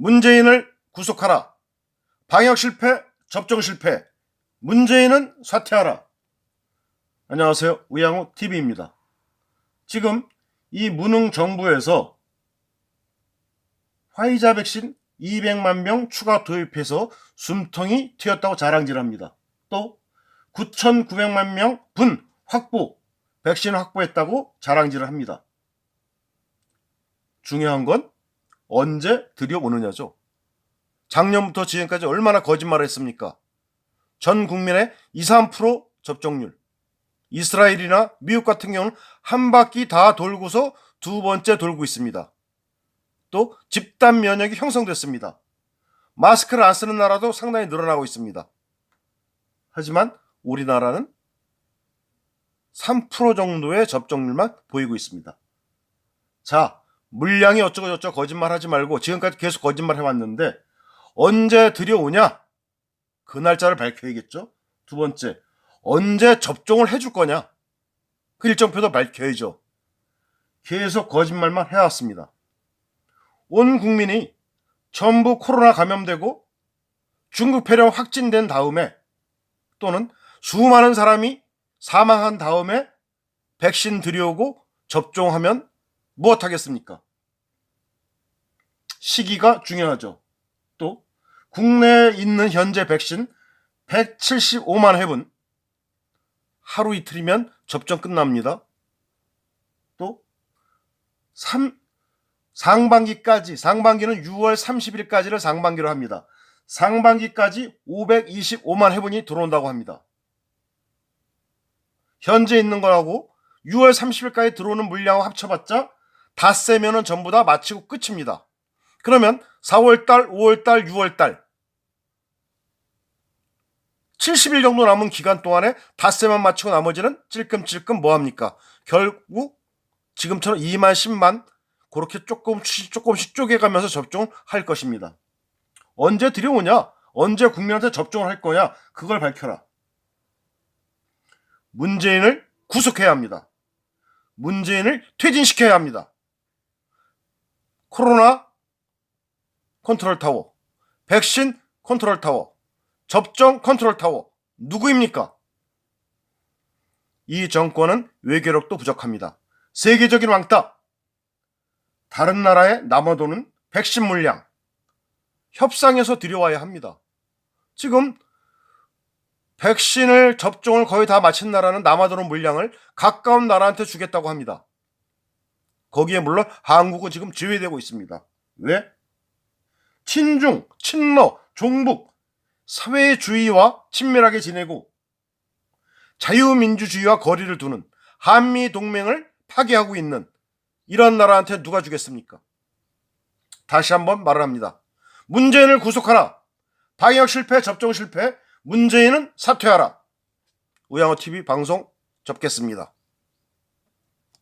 문재인을 구속하라. 방역 실패, 접종 실패. 문재인은 사퇴하라. 안녕하세요. 우양호 TV입니다. 지금 이 무능 정부에서 화이자 백신 200만 명 추가 도입해서 숨통이 튀었다고 자랑질합니다. 또 9,900만 명 분 확보, 백신 확보했다고 자랑질을 합니다. 중요한 건 언제 들여오느냐죠. 작년부터 지금까지 얼마나 거짓말을 했습니까? 전 국민의 2, 3% 접종률. 이스라엘이나 미국 같은 경우는 한 바퀴 다 돌고서 두 번째 돌고 있습니다. 또 집단 면역이 형성됐습니다. 마스크를 안 쓰는 나라도 상당히 늘어나고 있습니다. 하지만 우리나라는 3% 정도의 접종률만 보이고 있습니다. 자, 물량이 어쩌고저쩌고 거짓말 하지 말고 지금까지 계속 거짓말 해왔는데 언제 들여오냐? 그 날짜를 밝혀야겠죠. 두 번째, 언제 접종을 해줄 거냐? 그 일정표도 밝혀야죠. 계속 거짓말만 해왔습니다. 온 국민이 전부 코로나 감염되고 중국 폐렴 확진된 다음에 또는 수많은 사람이 사망한 다음에 백신 들여오고 접종하면 무엇하겠습니까? 시기가 중요하죠. 또 국내에 있는 현재 백신 175만 회분 하루 이틀이면 접종 끝납니다. 또 3, 상반기까지 상반기는 6월 30일까지를 상반기로 합니다. 상반기까지 525만 회분이 들어온다고 합니다. 현재 있는 거하고 6월 30일까지 들어오는 물량을 합쳐봤자 닷새면은 전부 다 마치고 끝입니다. 그러면 4월달, 5월달, 6월달 70일 정도 남은 기간 동안에 닷새만 마치고 나머지는 찔끔찔끔 뭐합니까? 결국 지금처럼 2만, 10만 그렇게 조금씩 조금씩 쪼개가면서 접종을 할 것입니다. 언제 들여오냐? 언제 국민한테 접종을 할 거냐? 그걸 밝혀라. 문재인을 구속해야 합니다. 문재인을 퇴진시켜야 합니다. 코로나 컨트롤 타워, 백신 컨트롤 타워, 접종 컨트롤 타워 누구입니까? 이 정권은 외교력도 부족합니다. 세계적인 왕따. 다른 나라에 남아도는 백신 물량 협상해서 들여와야 합니다. 지금 백신을 접종을 거의 다 마친 나라는 남아도는 물량을 가까운 나라한테 주겠다고 합니다. 거기에 물론 한국은 지금 제외되고 있습니다. 왜? 친중, 친러, 종북, 사회주의와 친밀하게 지내고 자유민주주의와 거리를 두는 한미 동맹을 파괴하고 있는 이런 나라한테 누가 주겠습니까? 다시 한번 말을 합니다. 문재인을 구속하라. 방역 실패, 접종 실패, 문재인은 사퇴하라. 우양호 TV 방송 접겠습니다.